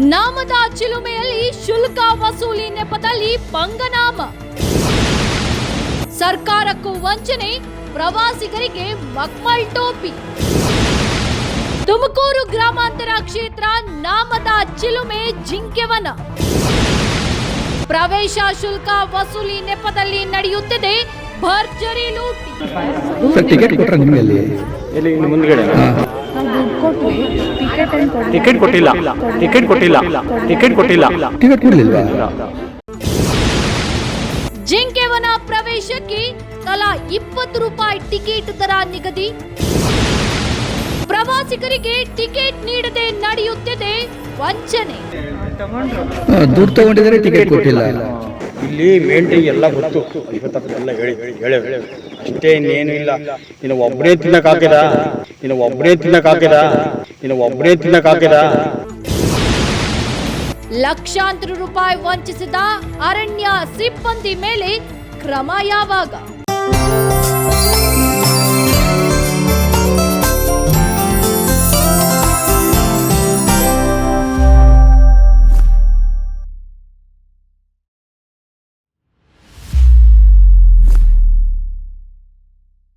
ನಾಮದ ಚಿಲುಮೆಯಲ್ಲಿ ಶುಲ್ಕ ವಸೂಲಿ ನೆಪದಲ್ಲಿ ಪಂಗನಾಮ. ಸರ್ಕಾರಕ್ಕೂ ವಂಚನೆ, ಪ್ರವಾಸಿಗರಿಗೆ ಮಕ್ಮಲ್ ಟೋಪಿ. ತುಮಕೂರು ಗ್ರಾಮಾಂತರ ಕ್ಷೇತ್ರ ನಾಮದ ಚಿಲುಮೆ ಜಿಂಕೆವನ. ಪ್ರವೇಶ ಶುಲ್ಕ ವಸೂಲಿ ನೆಪದಲ್ಲಿ ನಡೆಯುತ್ತಿದೆ. ಭರ್ಜರಿ ಲೂಟಿ. ಸರ್ ಟಿಕೆಟ್ ಕೊಟ್ರ ನಿಮಗೆ ಅಲ್ಲಿ ಎಲ್ಲಿ ಇನ್ನು ಮುಂದ್ಗಡೆ? ಟಿಕೆಟ್ ಕೊಟ್ಟಿಲ್ಲ. ಟಿಕೆಟ್ ಕೊಟ್ಟಿಲ್ಲ. ಟಿಕೆಟ್ ಕೊಟ್ಟಿಲ್ಲ. ಟಿಕೆಟ್ ಕೊಡ್ಲಿಲ್ವಾ? ಜಿಂಕೆವನ ಪ್ರವೇಶಕ್ಕೆ ತಲಾ ಇಪ್ಪತ್ತು ರೂಪಾಯಿ ಟಿಕೆಟ್ ದರ ನಿಗದಿ. ಪ್ರವಾಸಿಗರಿಗೆ ಟಿಕೆಟ್ ನೀಡದೆ ನಡೆಯುತ್ತಿದೆ. ವಂಚನೆ. ದುಡ್ಡು ತಗೊಂಡಿದ್ರೆ ಟಿಕೆಟ್ ಕೊಟ್ಟಿಲ್ಲ. ಇಲ್ಲಿ ಮೇಂಟೈನ್ ಎಲ್ಲ ಗೊತ್ತು. ಇವತ್ತಪ್ಪ ಎಲ್ಲ ಹೇಳಿ ಹೇಳಿ ಹೇಳಿ ಅಷ್ಟೇ ಇನ್ನೇನು ಇಲ್ಲ. ಇನ್ನು ಒಬ್ಬನೇ ತಿನ್ನಕ್ ಹಾಕಿದ. ಇನ್ನು ಒಬ್ಬನೇ ತಿನ್ನಕ್ ಹಾಕಿದ. ಇನ್ನು ಒಬ್ಬನೇ ತಿನ್ನಕ್ ಹಾಕಿದ. ಲಕ್ಷಾಂತರ ರೂಪಾಯಿ ವಂಚಿಸಿದ ಅರಣ್ಯ ಸಿಬ್ಬಂದಿ ಮೇಲೆ ಕ್ರಮ ಯಾವಾಗ?